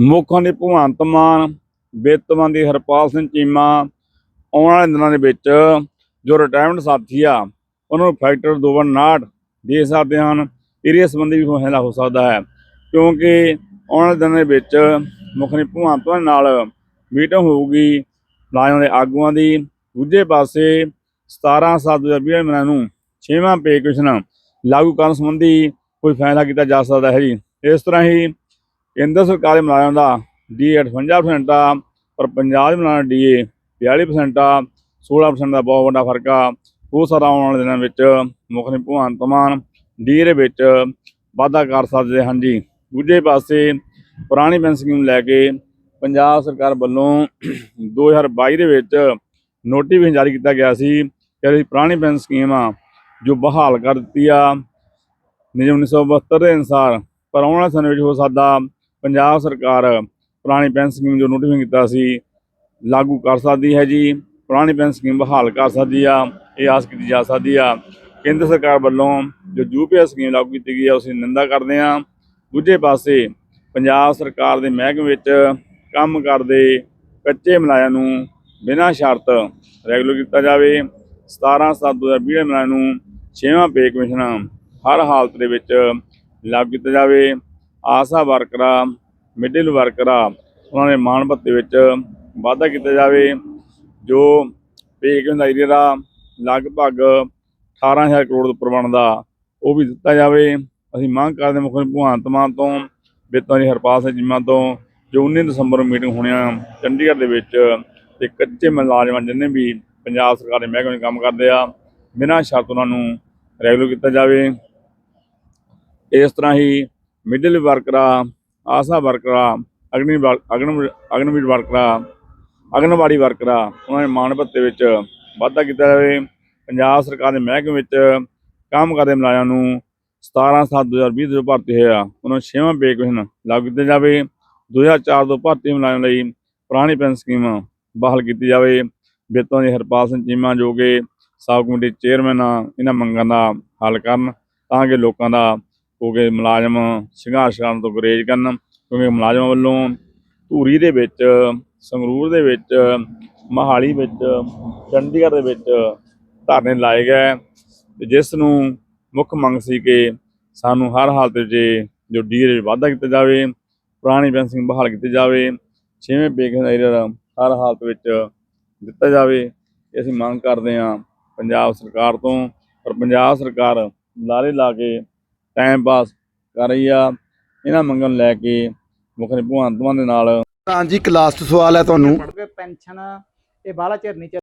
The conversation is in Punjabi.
ਮੁੱਖਾਂ ਦੀ ਭਗਵੰਤ ਮਾਨ ਵਿੱਤਵਾਨ ਦੀ ਹਰਪਾਲ ਸਿੰਘ ਚੀਮਾ, ਆਉਣ ਵਾਲੇ ਦਿਨਾਂ ਦੇ ਵਿੱਚ ਜੋ ਰਿਟਾਇਰਮੈਂਟ ਸਾਥੀ ਆ, ਉਹਨਾਂ ਨੂੰ ਫੈਕਟਰ 259 ਦੇ ਸਕਦੇ ਹਨ। ਏਰੀਆ ਸੰਬੰਧੀ ਵੀ ਫੈਸਲਾ ਹੋ ਸਕਦਾ ਹੈ। ਕਿਉਂਕਿ ਆਉਣ ਵਾਲੇ ਦਿਨਾਂ ਦੇ ਵਿੱਚ ਮੁੱਖ ਨੇ, ਭਗਵੰਤ ਮਾਨ ਨਾਲ ਮੀਟਿੰਗ ਹੋਊਗੀ ਮੁਲਾਜ਼ਮਾਂ ਦੇ ਆਗੂਆਂ ਦੀ। ਦੂਜੇ ਪਾਸੇ 17 7 2020 ਮਹੀਨਾ ਨੂੰ 6ਵਾਂ ਪੇ ਕਮਿਸ਼ਨ ਲਾਗੂ ਕਰਨ ਸੰਬੰਧੀ ਕੋਈ ਫੈਸਲਾ ਕੀਤਾ ਜਾ ਸਕਦਾ ਹੈ ਜੀ। ਇਸ ਤਰ੍ਹਾਂ ਹੀ ਕੇਂਦਰ ਸਰਕਾਰ ਦੇ ਮੁਲਾਜ਼ਮਾਂ ਦਾ ਡੀ 58% ਆ, ਪਰ ਪੰਜਾਬ ਦੇ ਮੁਲਾਜ਼ਮਾਂ ਦਾ ਡੀਏ 42% ਆ 16% ਦਾ ਬਹੁਤ ਵੱਡਾ ਫ਼ਰਕ ਆ। ਉਹ ਸਾਰਾ ਆਉਣ ਵਾਲੇ ਦਿਨਾਂ ਵਿੱਚ ਮੁੱਖ ਨੇ, ਭਗਵੰਤ ਮਾਨ ਡੀ ਦੇ ਵਿੱਚ ਵਾਧਾ ਕਰ ਸਕਦੇ ਹਨ ਜੀ। ਦੂਜੇ ਪਾਸੇ ਪੁਰਾਣੀ ਪੈਨਸ਼ਨ ਸਕੀਮ ਲੈ ਕੇ ਪੰਜਾਬ ਸਰਕਾਰ ਵੱਲੋਂ 2022 ਦੇ ਵਿੱਚ ਨੋਟੀਫਿਕੇਸ਼ਨ ਜਾਰੀ ਕੀਤਾ ਗਿਆ ਸੀ ਕਿ ਅਸੀਂ ਪੁਰਾਣੀ ਪੈਨਸ਼ਨ ਸਕੀਮ ਆ, ਜੋ ਬਹਾਲ ਕਰ ਦਿੱਤੀ ਆ। ਨਿਯਮ 1972 ਦੇ ਅਨੁਸਾਰ, ਪਰ ਆਉਣ ਵਾਲੇ ਸਮੇਂ ਵਿੱਚ ਹੋ ਸਕਦਾ ਪੰਜਾਬ ਸਰਕਾਰ ਪੁਰਾਣੀ ਪੈਨਸ਼ਨ ਸਕੀਮ ਜੋ ਨੋਟੀਫਾਈ ਕੀਤਾ ਸੀ, ਲਾਗੂ ਕਰ ਸਕਦੀ ਹੈ ਜੀ। ਪੁਰਾਣੀ ਪੈਨਸ਼ਨ ਸਕੀਮ ਬਹਾਲ ਕਰ ਸਕਦੀ ਆ, ਇਹ ਆਸ ਕੀਤੀ ਜਾ ਸਕਦੀ ਆ। ਕੇਂਦਰ ਸਰਕਾਰ ਵੱਲੋਂ ਜੋ ਯੂਪੀਐਸ ਸਕੀਮ ਲਾਗੂ ਕੀਤੀ ਗਈ ਆ, ਉਸ ਦੀ ਨਿੰਦਾ ਕਰਦੇ ਆ। ਦੂਜੇ ਪਾਸੇ ਪੰਜਾਬ ਸਰਕਾਰ ਦੇ ਮਹਿਕਮੇ ਵਿੱਚ ਕੰਮ ਕਰਦੇ ਕੱਚੇ ਮੁਲਾਜ਼ਮਾਂ ਨੂੰ ਬਿਨਾਂ ਸ਼ਰਤ ਰੈਗੂਲਰ ਕੀਤਾ ਜਾਵੇ। 17 7 2020 ਮੁਲਾਜ਼ਮਾਂ ਨੂੰ 6ਵਾਂ ਪੇ ਕਮਿਸ਼ਨ ਹਰ ਹਾਲਤ ਦੇ ਵਿੱਚ ਲਾਗੂ ਕੀਤਾ ਜਾਵੇ। ਆਸਾ ਵਰਕਰਾਂ ਮਿਡਲ ਵਰਕਰਾਂ ਉਹਨਾਂ ਦੇ ਮਾਣ ਭੱਤੇ ਵਿੱਚ ਵਾਧਾ ਕੀਤਾ ਜਾਵੇ, ਜੋ ਪੇ ਕਮਿਸ਼ਨ ਦਾ ਦਾ ਲਗਭਗ 18000 ਕਰੋੜ ਦੇ ਉੱਪਰ ਬਣਦਾ, ਉਹ ਵੀ ਦਿੱਤਾ ਜਾਵੇ। ਅਸੀਂ ਮੰਗ ਕਰਦੇ ਹਾਂ ਮੁੱਖ ਮੰਤਰੀ ਭਗਵੰਤ ਮਾਨ ਤੋਂ ਵਿੱਤਾਂ ਦੀ ਹਰਪਾਲ ਸਿੰਘ ਚੀਮਾ ਤੋਂ, ਜੋ 19 ਦਸੰਬਰ ਨੂੰ ਮੀਟਿੰਗ ਹੋਣੀ ਆ, ਚੰਡੀਗੜ੍ਹ ਦੇ ਵਿੱਚ ਤੇ ਕੱਚੇ ਮੁਲਾਜ਼ਮਾਂ ਜਿੰਨੇ ਵੀ ਪੰਜਾਬ ਸਰਕਾਰ ਦੇ ਮਹਿਕਮੇ ਵਿੱਚ ਕੰਮ ਕਰਦੇ ਆ, ਬਿਨਾਂ ਸ਼ਰਤ ਉਹਨਾਂ ਨੂੰ ਰੈਗੂਲਰ ਕੀਤਾ ਜਾਵੇ। ਇਸ ਤਰ੍ਹਾਂ ਹੀ ਮਿਡਲ ਵਰਕਰਾਂ ਆਸਾ ਵਰਕਰਾਂ ਅਗਨੀ ਅਗਨ ਅਗਨਵੀਰ ਵਰਕਰਾਂ ਅਗਨਵਾੜੀ ਵਰਕਰਾਂ ਉਹਨਾਂ ਦੇ ਮਾਣ ਭੱਤੇ ਵਿੱਚ ਵਾਧਾ ਕੀਤਾ ਜਾਵੇ ਪੰਜਾਬ ਸਰਕਾਰ ਦੇ ਮਹਿਕਮੇ ਵਿੱਚ ਕੰਮ ਕਰਦੇ ਮੁਲਾਜ਼ਮਾਂ ਨੂੰ 17 7 2020 ਤੋਂ ਭਰਤੀ ਹੋਇਆ ਉਹਨਾਂ ਨੂੰ ਛੇਵਾਂ ਪੇ ਕਮਿਸ਼ਨ ਲਾਗੂ ਕੀਤਾ ਜਾਵੇ 2004 ਤੋਂ ਭਰਤੀ ਮੁਲਾਜ਼ਮਾਂ ਲਈ ਪੁਰਾਣੀ ਪੈਨਸ਼ਨ ਸਕੀਮ ਬਹਾਲ ਕੀਤੀ ਜਾਵੇ ਵਿੱਤਾਂ ਦੀ ਹਰਪਾਲ ਸਿੰਘ ਚੀਮਾ ਜੋ ਕਿ ਸਾਬ ਕਮੇਟੀ ਚੇਅਰਮੈਨ ਆ ਇਹਨਾਂ ਮੰਗਾਂ ਦਾ ਹੱਲ ਕਰਨ ਤਾਂ ਕਿ ਲੋਕਾਂ ਦਾ ਹੋ ਕੇ ਮੁਲਾਜ਼ਮ ਸੰਘਰਸ਼ ਕਰਨ ਤੋਂ ਗੁਰੇਜ਼ ਕਰਨ, ਕਿਉਂਕਿ ਮੁਲਾਜ਼ਮਾਂ ਵੱਲੋਂ ਧੂਰੀ ਦੇ ਵਿੱਚ, ਸੰਗਰੂਰ ਦੇ ਵਿੱਚ, ਮਹਾਲੀ ਵਿੱਚ, ਚੰਡੀਗੜ੍ਹ ਦੇ ਵਿੱਚ ਧਰਨੇ ਲਾਏ ਗਏ ਤੇ ਜਿਸ ਨੂੰ ਮੁੱਖ ਮੰਗ ਸੀ ਕਿ ਸਾਨੂੰ ਹਰ ਹਾਲਤ ਵਿੱਚ ਜੋ ਡੀ ਦੇ ਵਾਧਾ ਕੀਤਾ ਜਾਵੇ, ਪੁਰਾਣੀ ਪੈਨਸ਼ਨ ਬਹਾਲ ਕੀਤੀ ਜਾਵੇ, ਛੇਵੇਂ ਪੇਸ਼ਨ ਏਰੀਆ ਹਰ ਹਾਲਤ ਵਿੱਚ ਦਿੱਤਾ ਜਾਵੇ ਅਸੀਂ ਮੰਗ ਕਰਦੇ ਹਾਂ ਪੰਜਾਬ ਸਰਕਾਰ ਤੋਂ, ਪਰ ਪੰਜਾਬ ਸਰਕਾਰ ਲਾਰੇ ਲਾ ਕੇ ਟਾਈਮ ਪਾਸ ਕਰ ਰਹੀ ਆ। ਇਹਨਾਂ ਮੰਗਾਂ ਨੂੰ ਲੈ ਕੇ ਮੁੱਖ ਮੰਤਰੀ ਭਗਵੰਤ ਮਾਨ ਦੇ ਨਾਲ। ਹਾਂਜੀ ਇੱਕ ਲਾਸਟ ਸਵਾਲ ਹੈ ਤੁਹਾਨੂੰ। ਪੈਨਸ਼ਨ ਇਹ ਬਾਹਲਾ ਚਿਰ ਨਹੀਂ ਚੱਲ